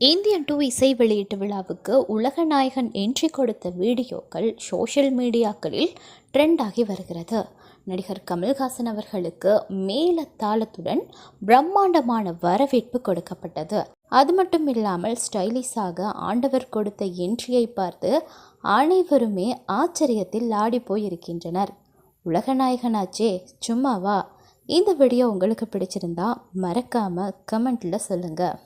Indian two இசை வெளியீட்டு விழாவுக்கு உலகநாயகன் என்ட்ரி கொடுத்த வீடியோக்கள் சோஷியல் மீடியாக்களில் ட்ரெண்ட் ஆகி வருகிறது. நடிகர் கமல்ஹாசன் அவர்களுக்கு மேலத்தாளத்துடன் பிரம்மாண்டமான வரவேற்பு கொடுக்கப்பட்டது. அது மட்டும் இல்லாமல் ஸ்டைலிஷாக ஆண்டவர் கொடுத்த என்ட்ரியை பார்த்து அனைவருமே ஆச்சரியத்தில் ஆடி போயிருக்கின்றனர். உலகநாயகனாச்சே சும்மாவா? இந்த வீடியோ உங்களுக்கு பிடிச்சிருந்தா மறக்காம கமெண்ட்ல சொல்லுங்கள்